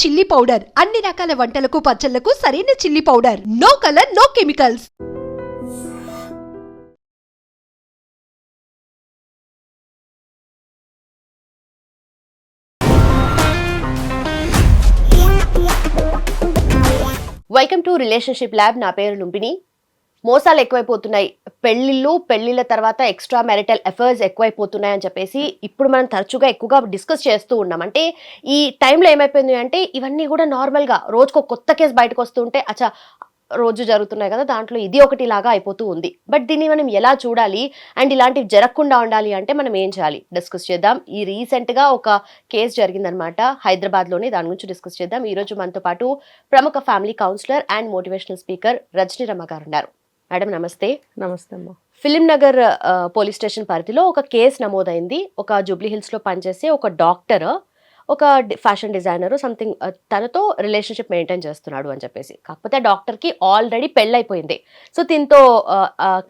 Chilli powder. అన్ని రకాల వంటలకు పచ్చళ్ళకు సరైన chilli powder. No colour no chemicals. Welcome to relationship lab నా పేరు లుంపిని మోసాలు ఎక్కువైపోతున్నాయి. పెళ్ళిళ్ళు పెళ్ళిళ్ళ తర్వాత ఎక్స్ట్రా మ్యారిటల్ అఫైర్స్ ఎక్కువైపోతున్నాయి అని చెప్పేసి ఇప్పుడు మనం తరచుగా ఎక్కువగా డిస్కస్ చేస్తూ ఉన్నాం. అంటే ఈ టైంలో ఏమైపోయింది అంటే ఇవన్నీ కూడా నార్మల్గా రోజుకు కొత్త కేసు బయటకు వస్తుంటే అచ్చా రోజు జరుగుతున్నాయి కదా దాంట్లో ఇది ఒకటి లాగా అయిపోతూ ఉంది. బట్ దీన్ని మనం ఎలా చూడాలి? అండ్ ఇలాంటివి జరగకుండా ఉండాలి అంటే మనం ఏం చేయాలి? డిస్కస్ చేద్దాం. ఈ రీసెంట్గా ఒక కేసు జరిగిందనమాట హైదరాబాద్లోనే దాని గురించి డిస్కస్ చేద్దాం. ఈరోజు మనతో పాటు ప్రముఖ family counsellor and motivational speaker Rajani Ramma గారు ఉన్నారు. మేడం నమస్తే. నమస్తే అమ్మా ఫిలిం నగర్ పోలీస్ స్టేషన్ పరిధిలో ఒక కేసు నమోదైంది. ఒక జూబ్లీ హిల్స్లో పనిచేసే ఒక డాక్టర్ ఒక ఫ్యాషన్ డిజైనర్ సంథింగ్ తనతో రిలేషన్షిప్ మెయింటైన్ చేస్తున్నాడు అని చెప్పేసి. కాకపోతే ఆ డాక్టర్కి ఆల్రెడీ పెళ్ళైపోయింది. సో దీంతో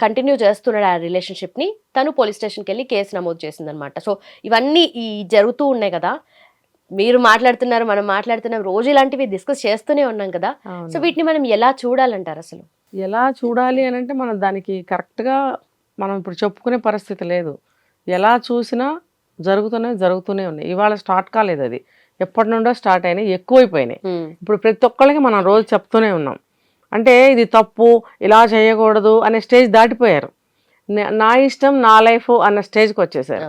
కంటిన్యూ చేస్తున్నాడు ఆ రిలేషన్షిప్ని. తను పోలీస్ స్టేషన్కి వెళ్ళి కేసు నమోదు చేసిందనమాట. సో ఇవన్నీ ఈ జరుగుతూ ఉన్నాయి కదా. మీరు మాట్లాడుతున్నారు మనం మాట్లాడుతున్నాం రోజు ఇలాంటివి డిస్కస్ చేస్తూనే ఉన్నాం కదా. సో వీటిని మనం ఎలా చూడాలంటారు అసలు? ఎలా చూడాలి అని అంటే మనం దానికి కరెక్ట్గా మనం ఇప్పుడు చెప్పుకునే పరిస్థితి లేదు. ఎలా చూసినా జరుగుతూనే జరుగుతూనే ఉన్నాయి. ఇవాళ స్టార్ట్ కాలేదు అది. ఎప్పటి నుండో స్టార్ట్ అయినాయి ఎక్కువైపోయినాయి. ఇప్పుడు ప్రతి ఒక్కళ్ళకి మనం రోజు చెప్తూనే ఉన్నాం. అంటే ఇది తప్పు ఇలా చేయకూడదు అనే స్టేజ్ దాటిపోయారు. నే- ఇష్టం నా లైఫ్ అన్న స్టేజ్కి వచ్చేసారు.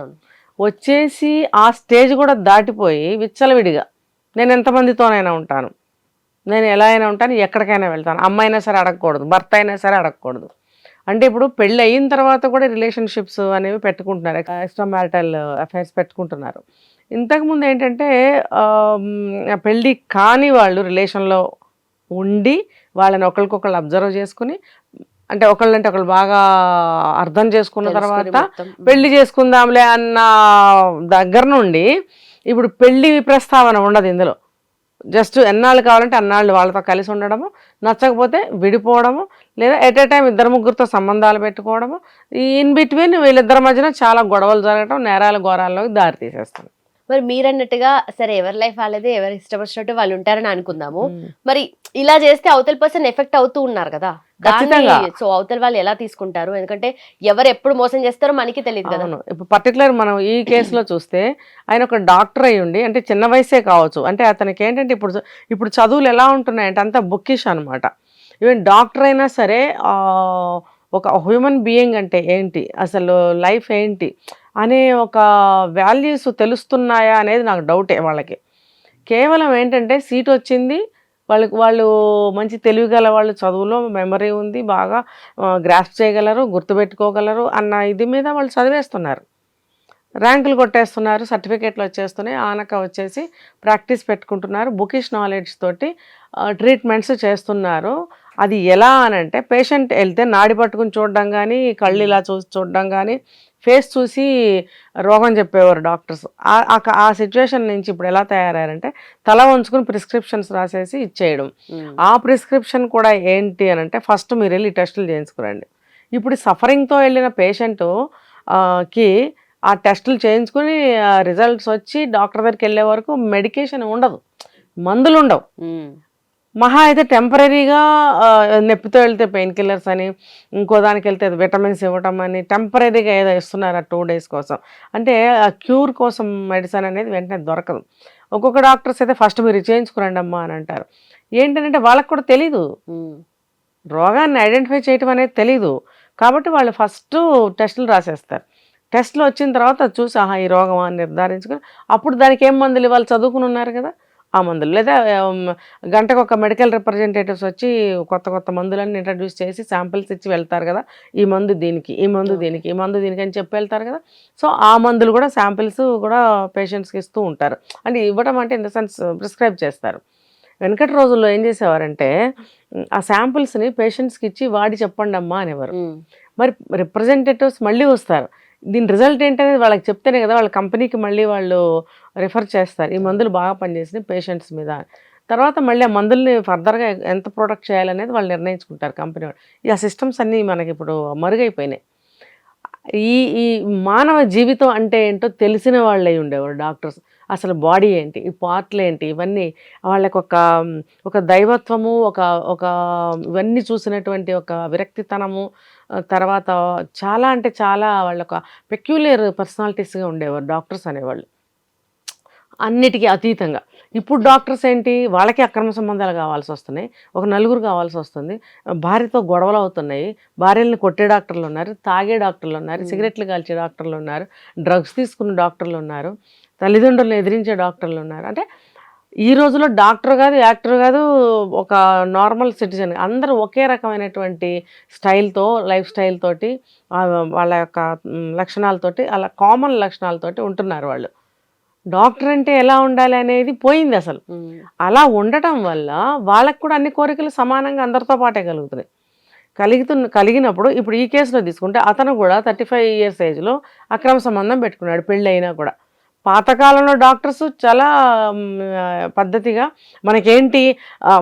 వచ్చేసి ఆ స్టేజ్ కూడా దాటిపోయి విచ్చలవిడిగా నేను ఎంతమందితోనైనా ఉంటాను. నేను ఎలా అయినా ఉంటాను ఎక్కడికైనా వెళ్తాను. అమ్మ అయినా సరే అడగకూడదు భర్త అయినా సరే అడగకూడదు. అంటే ఇప్పుడు పెళ్ళి అయిన తర్వాత కూడా రిలేషన్షిప్స్ అనేవి పెట్టుకుంటున్నారు ఎక్స్ట్రా మ్యారిటల్ అఫైర్స్ పెట్టుకుంటున్నారు. ఇంతకుముందు ఏంటంటే పెళ్ళి కాని వాళ్ళు రిలేషన్లో ఉండి వాళ్ళని ఒకరికొకళ్ళు అబ్జర్వ్ చేసుకుని అంటే ఒకళ్ళంటే ఒకళ్ళు బాగా అర్థం చేసుకున్న తర్వాత. పెళ్ళి చేసుకుందాంలే అన్న దగ్గర నుండి ఇప్పుడు పెళ్ళి ప్రస్తావన ఉండదు ఇందులో. జస్ట్ ఎన్నాళ్ళు కావాలంటే అన్నాళ్ళు వాళ్ళతో కలిసి ఉండడము నచ్చకపోతే విడిపోవడము లేదా ఎట్ ఏ టైం ఇద్దరు ముగ్గురితో సంబంధాలు పెట్టుకోవడము ఈ ఇన్ బిట్వీన్ వీళ్ళిద్దరి మధ్యన చాలా గొడవలు జరగటం నేరాల ఘోరాల్లోకి దారి తీసేస్తుంది. మరి మీరన్నట్టుగా సరే ఎవరి లైఫ్ వాళ్ళదే ఎవరు ఇష్టపడినట్టు వాళ్ళు ఉంటారని అనుకుందాము. మరి ఇలా చేస్తే అవతల పర్సన్ ఎఫెక్ట్ అవుతూ ఉన్నారు కదా. సో అవతల వాళ్ళు ఎలా తీసుకుంటారు? ఎందుకంటే ఎవరు ఎప్పుడు మోసం చేస్తారో మనకి తెలియదు కదా. ఇప్పుడు పర్టికులర్ మనం ఈ కేసులో చూస్తే ఆయన ఒక డాక్టర్ అయి ఉండి అంటే చిన్న వయసే కావచ్చు. అంటే అతనికి ఏంటంటే ఇప్పుడు ఇప్పుడు చదువులు ఎలా ఉంటున్నాయంటే అంత బుక్కిష్ అనమాట ఈవెన్ డాక్టర్ అయినా సరే ఒక హ్యూమన్ బీయింగ్ అంటే ఏంటి? అసలు లైఫ్ ఏంటి? అనే ఒక వాల్యూస్ తెలుస్తున్నాయా అనేది నాకు డౌటే వాళ్ళకి. కేవలం ఏంటంటే సీట్ వచ్చింది వాళ్ళకి వాళ్ళు మంచి తెలివిగల వాళ్ళు చదువులో మెమరీ ఉంది బాగా గ్రాస్ప్ చేయగలరు గుర్తుపెట్టుకోగలరు అన్న ఇది మీద వాళ్ళు చదివేస్తున్నారు. ర్యాంకులు కొట్టేస్తున్నారు సర్టిఫికేట్లు వచ్చేస్తున్నాయి ఆనక వచ్చేసి ప్రాక్టీస్ పెట్టుకుంటున్నారు బుకిష్ నాలెడ్జ్ తోటి ట్రీట్మెంట్స్ చేస్తున్నారు. అది ఎలా అని అంటే పేషెంట్ వెళ్తే నాడి పట్టుకుని చూడడం కానీ కళ్ళు ఇలా చూసి చూడడం కానీ ఫేస్ చూసి రోగం చెప్పేవారు డాక్టర్స్. ఆ సిచ్యువేషన్ నుంచి ఇప్పుడు ఎలా తయారయ్యారంటే తల వంచుకుని ప్రిస్క్రిప్షన్స్ రాసేసి ఇచ్చేయడం. ఆ ప్రిస్క్రిప్షన్ కూడా ఏంటి అని అంటే ఫస్ట్ మీరు వెళ్ళి టెస్టులు చేయించుకురండి. ఇప్పుడు సఫరింగ్తో వెళ్ళిన పేషెంట్కి ఆ టెస్టులు చేయించుకుని రిజల్ట్స్ వచ్చి డాక్టర్ దగ్గరికి వెళ్ళే వరకు మెడికేషన్ ఉండదు. మందులు ఉండవు. మహా అయితే టెంపరీగా నొప్పితో వెళ్తే పెయిన్ కిల్లర్స్ అని ఇంకో దానికి వెళ్తే విటమిన్స్ ఇవ్వటం అని టెంపరీగా ఏదో ఇస్తున్నారు ఆ టూ డేస్ కోసం. అంటే ఆ క్యూర్ కోసం మెడిసిన్ అనేది వెంటనే దొరకదు. ఒక్కొక్క డాక్టర్స్ అయితే ఫస్ట్ మీరు చేయించుకురండి అమ్మా అని అంటారు. ఏంటంటే వాళ్ళకి కూడా తెలీదు. రోగాన్ని ఐడెంటిఫై చేయటం అనేది తెలీదు. కాబట్టి వాళ్ళు ఫస్ట్ టెస్టులు రాసేస్తారు. టెస్టులు వచ్చిన తర్వాత చూసి ఆహా ఈ రోగం అని నిర్ధారించుకొని అప్పుడు దానికి ఏం మందులు ఇవ్వాలి చదువుకుని ఉన్నారు కదా? ఆ మందులు. లేదా గంటకు ఒక మెడికల్ రిప్రజెంటేటివ్స్ వచ్చి కొత్త కొత్త మందులన్నీ ఇంట్రడ్యూస్ చేసి శాంపిల్స్ ఇచ్చి వెళ్తారు కదా ఈ మందు దీనికి ఈ మందు దీనికి ఈ మందు దీనికి అని చెప్పి వెళ్తారు కదా. సో ఆ మందులు కూడా శాంపిల్స్ కూడా పేషెంట్స్కి ఇస్తూ ఉంటారు. అంటే ఇవ్వడం అంటే ఇన్ ద సెన్స్ ప్రిస్క్రైబ్ చేస్తారు. వెనకటి రోజుల్లో ఏం చేసేవారంటే ఆ శాంపిల్స్ని పేషెంట్స్కి ఇచ్చి వాడి చెప్పండి అమ్మా అనేవారు. మరి రిప్రజెంటేటివ్స్ మళ్ళీ వస్తారు. దీని రిజల్ట్ ఏంటనేది వాళ్ళకి చెప్తేనే కదా వాళ్ళ కంపెనీకి మళ్ళీ వాళ్ళు రిఫర్ చేస్తారు. ఈ మందులు బాగా పనిచేసినాయి పేషెంట్స్ మీద. తర్వాత మళ్ళీ ఆ మందుల్ని ఫర్దర్గా ఎంత ప్రొడక్ట్ చేయాలనేది వాళ్ళు నిర్ణయించుకుంటారు కంపెనీ వాళ్ళు. ఈ ఆ సిస్టమ్స్ అన్నీ మనకి ఇప్పుడు మరుగైపోయినాయి. ఈ ఈ మానవ జీవితం అంటే ఏంటో తెలిసిన వాళ్ళే ఉండేవారు డాక్టర్స్. అసలు బాడీ ఏంటి ఈ పార్ట్లు ఏంటి ఇవన్నీ వాళ్ళకి ఒక ఒక దైవత్వము ఒక ఒక ఇవన్నీ చూసినటువంటి ఒక విరక్తితనము తర్వాత చాలా అంటే చాలా వాళ్ళ ఒక పెక్యులర్ పర్సనాలిటీస్గా ఉండేవారు డాక్టర్స్ అనేవాళ్ళు. అన్నిటికీ అతీతంగా. ఇప్పుడు డాక్టర్స్ ఏంటి? వాళ్ళకి అక్రమ సంబంధాలు కావాల్సి వస్తున్నాయి. ఒక నలుగురు కావాల్సి వస్తుంది. భార్యతో గొడవలు అవుతున్నాయి. భార్యలను కొట్టే డాక్టర్లు ఉన్నారు తాగే డాక్టర్లు ఉన్నారు. సిగరెట్లు కాల్చే డాక్టర్లు ఉన్నారు డ్రగ్స్ తీసుకున్న డాక్టర్లు ఉన్నారు తల్లిదండ్రులను ఎదిరించే డాక్టర్లు ఉన్నారు. అంటే ఈ రోజులో డాక్టర్ కాదు యాక్టర్ కాదు ఒక నార్మల్ సిటిజన్. అందరూ ఒకే రకమైనటువంటి స్టైల్తో లైఫ్ స్టైల్ తోటి వాళ్ళ యొక్క లక్షణాలతోటి అలా కామన్ లక్షణాలతోటి ఉంటున్నారు వాళ్ళు. డాక్టర్ అంటే ఎలా ఉండాలి అనేది పోయింది అసలు. అలా ఉండటం వల్ల వాళ్ళకు కూడా అన్ని కోరికలు సమానంగా అందరితో పాటే కలుగుతున్నాయి. కలుగుతున్న కలిగినప్పుడు ఇప్పుడు ఈ కేసులో తీసుకుంటే అతను కూడా థర్టీ ఫైవ్ ఇయర్స్ ఏజ్లో అక్రమ సంబంధం పెట్టుకున్నాడు పెళ్ళి అయినా కూడా. పాతకాలంలో డాక్టర్స్ చాలా పద్ధతిగా మనకేంటి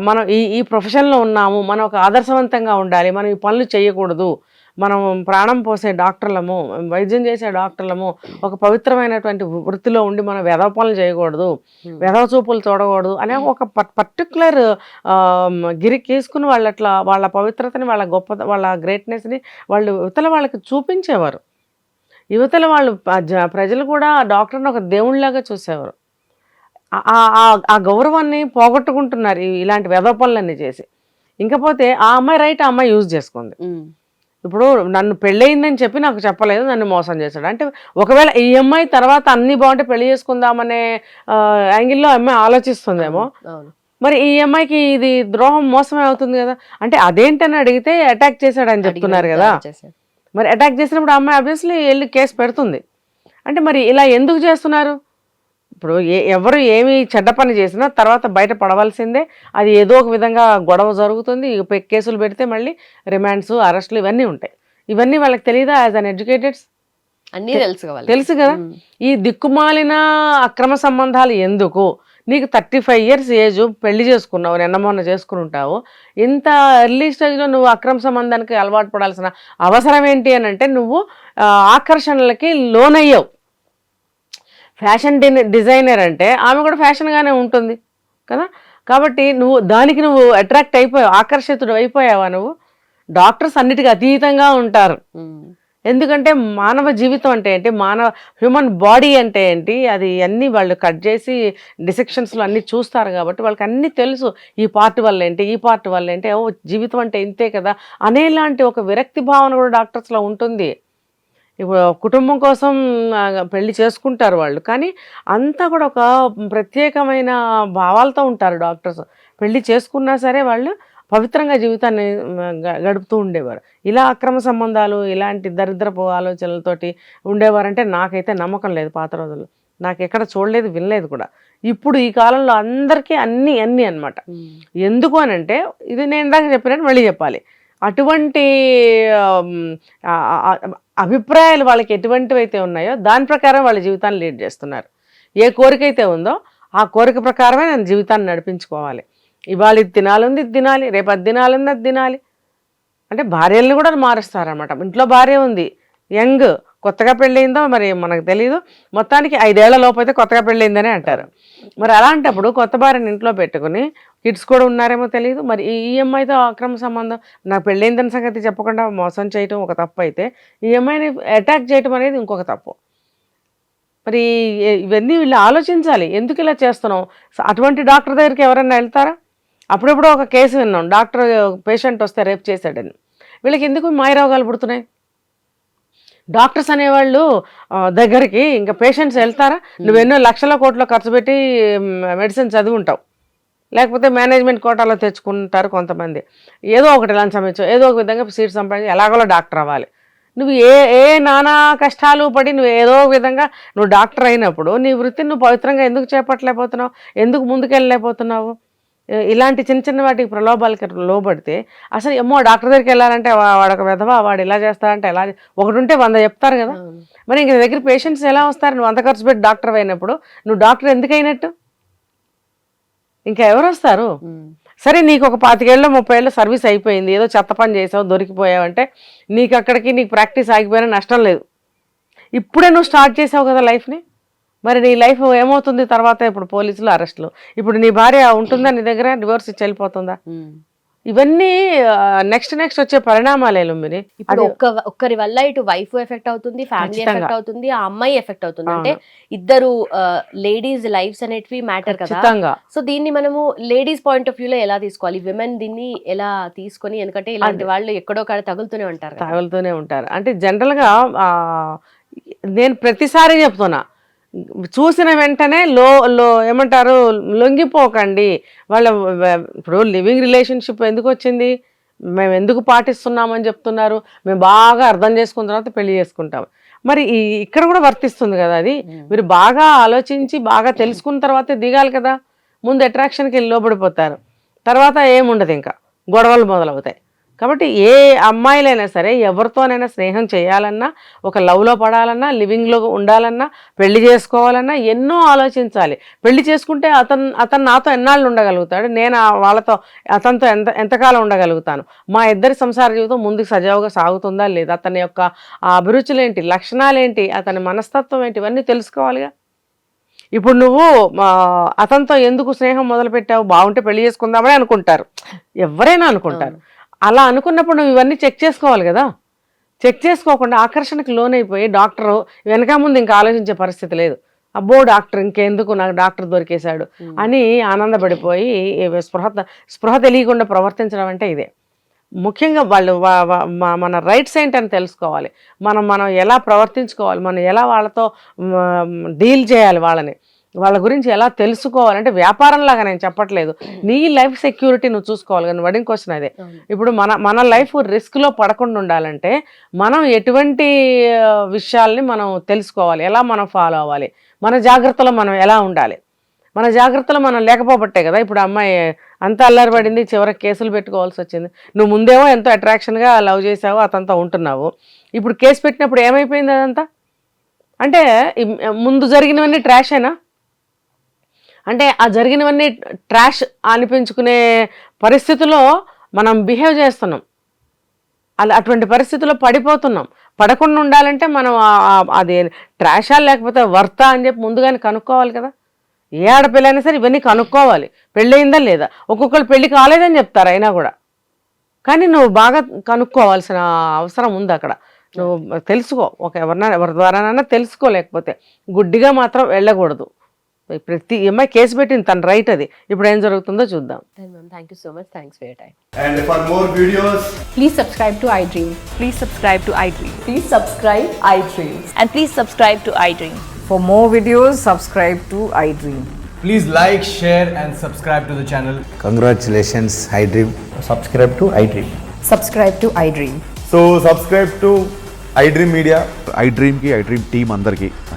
మనం ఈ ఈ ప్రొఫెషన్లో ఉన్నాము మనం ఒక ఆదర్శవంతంగా ఉండాలి మనం ఈ పనులు చేయకూడదు మనం ప్రాణం పోసే డాక్టర్లము వైద్యం చేసే డాక్టర్లము ఒక పవిత్రమైనటువంటి వృత్తిలో ఉండి మనం వెధవ పనులు చేయకూడదు. వెధవ చూపులు చూడకూడదు అనే ఒక పర్టికులర్ గిరి తీసుకుని వాళ్ళు అట్లా వాళ్ళ పవిత్రతని వాళ్ళ గొప్ప వాళ్ళ గ్రేట్నెస్ని వాళ్ళు యువతల వాళ్ళకి చూపించేవారు యువతల వాళ్ళు ప్రజలు కూడా ఆ డాక్టర్ని ఒక దేవుళ్ళలాగా చూసేవారు. ఆ- గౌరవాన్ని పోగొట్టుకుంటున్నారు ఇలాంటి వెధవ పనులన్నీ చేసి. ఇంకపోతే ఆ అమ్మాయి రైట్ ఆ అమ్మాయి యూజ్ చేసుకుంది. ఇప్పుడు నన్ను పెళ్ళయిందని చెప్పి నాకు చెప్పలేదు నన్ను మోసం చేశాడు. అంటే ఒకవేళ ఈ అమ్మాయి తర్వాత అన్ని బాగుంటే పెళ్ళి చేసుకుందామనే యాంగిల్లో అమ్మాయి ఆలోచిస్తుందేమో. మరి ఈ అమ్మాయికి ఇది ద్రోహం మోసమే అవుతుంది కదా? అంటే అదేంటని అడిగితే అటాక్ చేశాడని చెప్తున్నారు కదా. మరి అటాక్ చేసినప్పుడు ఆ అమ్మాయి అబ్వియస్లీ వెళ్ళి కేసు పెడుతుంది. అంటే మరి ఇలా ఎందుకు చేస్తున్నారు? ఇప్పుడు ఏ ఎవరు ఏమి చెడ్డ పని చేసినా తర్వాత బయట పడవలసిందే. అది ఏదో ఒక విధంగా గొడవ జరుగుతుంది. కేసులు పెడితే మళ్ళీ రిమాండ్స్ అరెస్టులు ఇవన్నీ ఉంటాయి. ఇవన్నీ వాళ్ళకి తెలియదా యాజ్ అన్ ఎడ్యుకేటెడ్ అన్నీ తెలుసు తెలుసు కదా? ఈ దిక్కుమాలిన అక్రమ సంబంధాలు ఎందుకు? నీకు థర్టీ ఫైవ్ ఇయర్స్ ఏజ్ పెళ్ళి చేసుకున్నావు నిన్న మొన్న చేసుకుని ఉంటావు. ఇంత ఎర్లీ స్టేజ్లో నువ్వు అక్రమ సంబంధానికి అలవాటు పడాల్సిన అవసరం ఏంటి అని అంటే నువ్వు ఆకర్షణలకి లోనయ్యావు. ఫ్యాషన్ డిజైనర్ అంటే ఆమె కూడా ఫ్యాషన్గానే ఉంటుంది కదా? కాబట్టి నువ్వు దానికి నువ్వు అట్రాక్ట్ అయిపోయావు ఆకర్షితుడు అయిపోయావా నువ్వు? డాక్టర్స్ అన్నిటికీ అతీతంగా ఉంటారు. ఎందుకంటే మానవ జీవితం అంటే ఏంటి? మానవ హ్యూమన్ బాడీ అంటే ఏంటి? అది అన్నీ వాళ్ళు కట్ చేసి డిసెక్షన్స్లో అన్నీ చూస్తారు కాబట్టి వాళ్ళకి అన్నీ తెలుసు. ఈ పార్ట్ వల్ల ఏంటి? ఈ పార్ట్ వల్ల ఏంటి? ఓ జీవితం అంటే ఇంతే కదా? అనేలాంటి ఒక విరక్తి భావన కూడా డాక్టర్స్లో ఉంటుంది. ఇప్పుడు కుటుంబం కోసం పెళ్ళి చేసుకుంటారు వాళ్ళు. కానీ అంతా కూడా ఒక ప్రత్యేకమైన భావాలతో ఉంటారు డాక్టర్స్. పెళ్ళి చేసుకున్నా సరే వాళ్ళు పవిత్రంగా జీవితాన్ని గడుపుతూ ఉండేవారు. ఇలా అక్రమ సంబంధాలు ఇలాంటి దరిద్రపు ఆలోచనలతోటి ఉండేవారంటే నాకైతే నమ్మకం లేదు పాత రోజుల్లో. నాకు ఎక్కడ చూడలేదు వినలేదు కూడా. ఇప్పుడు ఈ కాలంలో అందరికీ అన్నీ అన్నీ అన్నమాట. ఎందుకు అని అంటే ఇది నేను ఇందాక చెప్పినట్టు మళ్ళీ చెప్పాలి. అటువంటి అభిప్రాయాలు వాళ్ళకి ఎటువంటివి అయితే ఉన్నాయో దాని ప్రకారం వాళ్ళ జీవితాన్ని లీడ్ చేస్తున్నారు. ఏ కోరిక అయితే ఉందో ఆ కోరిక ప్రకారమే నేను జీవితాన్ని నడిపించుకోవాలి. ఇవాళ ఇది తినాలుంది ఇది తినాలి రేపు అది తినాలుంది అది తినాలి. అంటే భార్యలను కూడా మారుస్తారనమాట ఇంట్లో భార్య ఉంది యంగ్ కొత్తగా పెళ్ళయిందో మరి మనకు తెలియదు మొత్తానికి ఐదేళ్ళ లోపు అయితే కొత్తగా పెళ్ళయిందని అంటారు. మరి అలాంటప్పుడు కొత్త భార్యని ఇంట్లో పెట్టుకుని కిడ్స్ కూడా ఉన్నారేమో తెలియదు మరి ఈ ఈఎంఐతో అక్రమ సంబంధం నాకు పెళ్ళయిందని సంగతి చెప్పకుండా మోసం చేయటం ఒక తప్పు అయితే ఈఎంఐని అటాక్ చేయటం అనేది ఇంకొక తప్పు. మరి ఇవన్నీ వీళ్ళు ఆలోచించాలి. ఎందుకు ఇలా చేస్తున్నాం అటువంటి డాక్టర్ దగ్గరికి ఎవరైనా వెళ్తారా? అప్పుడప్పుడు ఒక కేసు విన్నాం. డాక్టర్ పేషెంట్ వస్తే రేపు చేశాడని. వీళ్ళకి ఎందుకు మాయరోగాలు పుడుతున్నాయి? డాక్టర్స్ అనేవాళ్ళు దగ్గరికి ఇంకా పేషెంట్స్ వెళ్తారా? నువ్వు ఎన్నో లక్షల కోట్ల ఖర్చు పెట్టి మెడిసిన్ చదువుంటావు. లేకపోతే మేనేజ్మెంట్ కోటాలో తెచ్చుకుంటారు కొంతమంది. ఏదో ఒకటి లంచం ఇచ్చావు ఏదో ఒక విధంగా సీట్ సంపాదించి ఎలాగోలా డాక్టర్ అవ్వాలి. నువ్వు ఏ ఏ నానా కష్టాలు పడి నువ్వు ఏదో ఒక విధంగా నువ్వు డాక్టర్ అయినప్పుడు నీ వృత్తిని నువ్వు పవిత్రంగా ఎందుకు చేపట్టలేకపోతున్నావు? ఎందుకు ముందుకెళ్ళలేకపోతున్నావు? ఇలాంటి చిన్న చిన్న వాటికి ప్రలోభాలకి లోబడితే అసలు ఏమో డాక్టర్ దగ్గరికి వెళ్ళాలంటే వా- వాడు ఒక విధవా వాడు ఇలా చేస్తారంటే ఎలా ఒకటి ఉంటే వంద చెప్తారు కదా. మరి ఇంక దగ్గర పేషెంట్స్ ఎలా వస్తారు? నువ్వు అంత ఖర్చు పెట్టి డాక్టర్ అయినప్పుడు నువ్వు డాక్టర్ ఎందుకు అయినట్టు ఇంకా ఎవరు వస్తారు సరే నీకు ఒక పాతికేళ్ళు ముప్పై ఏళ్ళు సర్వీస్ అయిపోయింది. ఏదో చెత్త పని చేసావు దొరికిపోయావంటే నీకు అక్కడికి నీకు ప్రాక్టీస్ ఆగిపోయినా నష్టం లేదు. ఇప్పుడే నువ్వు స్టార్ట్ చేసావు కదా లైఫ్ని? మరి నీ లైఫ్ ఏమవుతుంది తర్వాత? ఇప్పుడు పోలీసులు అరెస్టులు. ఇప్పుడు నీ భార్య ఉంటుందా నీ దగ్గర? డివోర్స్ ఇచ్చి వెళ్ళిపోతుందా? ఇవన్నీ నెక్స్ట్ నెక్స్ట్ వచ్చే పరిణామాలే లుంబిని ఇప్పుడు ఒక్క ఒక్కరి వల్ల ఇటు వైఫ్ ఎఫెక్ట్ అవుతుంది ఫ్యామిలీ. ఎఫెక్ట్ అవుతుంది ఆ అమ్మాయి ఎఫెక్ట్ అవుతుంది. అంటే ఇద్దరు లేడీస్ లైఫ్స్ అనేటివి మ్యాటర్ కదా? సో దీన్ని మనము లేడీస్ పాయింట్ ఆఫ్ వ్యూ లో ఎలా తీసుకోవాలి? విమెన్ దీన్ని ఎలా తీసుకొని? ఎందుకంటే ఇలాంటి వాళ్ళు ఎక్కడో కాడ తగులుతూనే ఉంటారు. తగులుతూనే ఉంటారు. అంటే జనరల్గా ఆ, నేను ప్రతిసారి చెప్తున్నా చూసిన వెంటనే లో లో ఏమంటారు లొంగిపోకండి. వాళ్ళ ఇప్పుడు లివింగ్ రిలేషన్షిప్ ఎందుకు వచ్చింది? మేము ఎందుకు పాటిస్తున్నామని చెప్తున్నారు? మేము బాగా అర్థం చేసుకున్న తర్వాత పెళ్ళి చేసుకుంటాం. మరి ఈ ఇక్కడ కూడా వర్తిస్తుంది కదా అది. మీరు బాగా ఆలోచించి బాగా తెలుసుకున్న తర్వాతే దిగాలి కదా. ముందు అట్రాక్షన్కి వెళ్ళి లోబడిపోతారు. తర్వాత ఏముండదు ఇంకా. గొడవలు మొదలవుతాయి. కాబట్టి ఏ అమ్మాయిలైనా సరే ఎవరితోనైనా స్నేహం చేయాలన్నా ఒక లవ్లో పడాలన్నా లివింగ్లో ఉండాలన్నా పెళ్ళి చేసుకోవాలన్నా ఎన్నో ఆలోచించాలి. పెళ్ళి చేసుకుంటే అతను అతను నాతో ఎన్నాళ్ళు ఉండగలుగుతాడు? నేను వాళ్ళతో అతనితో ఎంత ఎంతకాలం ఉండగలుగుతాను? మా ఇద్దరి సంసార జీవితం ముందుకు సజావుగా సాగుతుందా లేదా? అతని యొక్క అభిరుచులు ఏంటి లక్షణాలు ఏంటి అతని మనస్తత్వం ఏంటి? ఇవన్నీ తెలుసుకోవాలిగా. ఇప్పుడు నువ్వు అతనితో ఎందుకు స్నేహం మొదలుపెట్టావు? బాగుంటే పెళ్ళి చేసుకుందామని అనుకుంటారు. ఎవరైనా అనుకుంటారు. అలా అనుకున్నప్పుడు నువ్వు ఇవన్నీ చెక్ చేసుకోవాలి కదా. చెక్ చేసుకోకుండా ఆకర్షణకు లోనైపోయి డాక్టర్ వెనక ముందు ఇంకా ఆలోచించే పరిస్థితి లేదు. అబ్బో డాక్టర్ ఇంకెందుకు నాకు డాక్టర్ దొరికేశాడు అని ఆనందపడిపోయి స్పృహ స్పృహ తెలియకుండా ప్రవర్తించడం అంటే ఇదే. ముఖ్యంగా వాళ్ళు మన రైట్స్ ఏంటని తెలుసుకోవాలి. మనం మనం ఎలా ప్రవర్తించుకోవాలి? మనం ఎలా వాళ్ళతో డీల్ చేయాలి వాళ్ళని? వాళ్ళ గురించి ఎలా తెలుసుకోవాలి అంటే వ్యాపారంలాగా నేను చెప్పట్లేదు. నీ లైఫ్ సెక్యూరిటీ నువ్వు చూసుకోవాలి కానీ వడింగ్ క్వశ్చన్ అదే. ఇప్పుడు మన మన లైఫ్ రిస్క్లో పడకుండా ఉండాలంటే మనం ఎటువంటి విషయాల్ని మనం తెలుసుకోవాలి ఎలా మనం ఫాలో అవ్వాలి మన జాగ్రత్తలో మనం ఎలా ఉండాలి. మన జాగ్రత్తలో మనం లేకపోబట్టే కదా ఇప్పుడు అమ్మాయి అంత అల్లరిపడింది చివరికి కేసులు పెట్టుకోవాల్సి వచ్చింది. నువ్వు ముందేమో ఎంతో అట్రాక్షన్గా లవ్ చేసావు అతనితో ఉంటున్నావు. ఇప్పుడు కేసు పెట్టినప్పుడు ఏమైపోయింది అదంతా? అంటే ముందు జరిగినవన్నీ ట్రాష్ అయినా అంటే ఆ జరిగినవన్నీ ట్రాష్ అనిపించుకునే పరిస్థితిలో మనం బిహేవ్ చేస్తున్నాం. అలా అటువంటి పరిస్థితుల్లో పడిపోతున్నాం. పడకుండా ఉండాలంటే మనం అది ట్రాషా లేకపోతే వర్తా అని చెప్పి ముందుగానే కనుక్కోవాలి కదా. ఏ ఆడపిల్ల అయినా సరే ఇవన్నీ కనుక్కోవాలి. పెళ్ళయిందా లేదా? ఒక్కొక్కరు పెళ్ళి కాలేదని చెప్తారు అయినా కూడా. కానీ నువ్వు బాగా కనుక్కోవాల్సిన అవసరం ఉంది అక్కడ. నువ్వు తెలుసుకో. ఒక ఎవరినైనా ఎవరి ద్వారానైనా తెలుసుకోలేకపోతే గుడ్డిగా మాత్రం వెళ్ళకూడదు. ప్రతి అమ్మాయి కేసు పెట్టింది తన రైట్ అది ఇప్పుడు ఏం జరుగుతుందో చూద్దాం thank you so much thanks for your time And for more videos, Please subscribe to iDream. Please subscribe to iDream. Please subscribe iDream. And please subscribe to iDream. For more videos, subscribe to iDream. please like, share, and subscribe to the channel. Congratulations, iDream. subscribe to iDream. Subscribe to iDream. So subscribe to iDream Media. I డ్రీమ్కి I dream team అందరికీ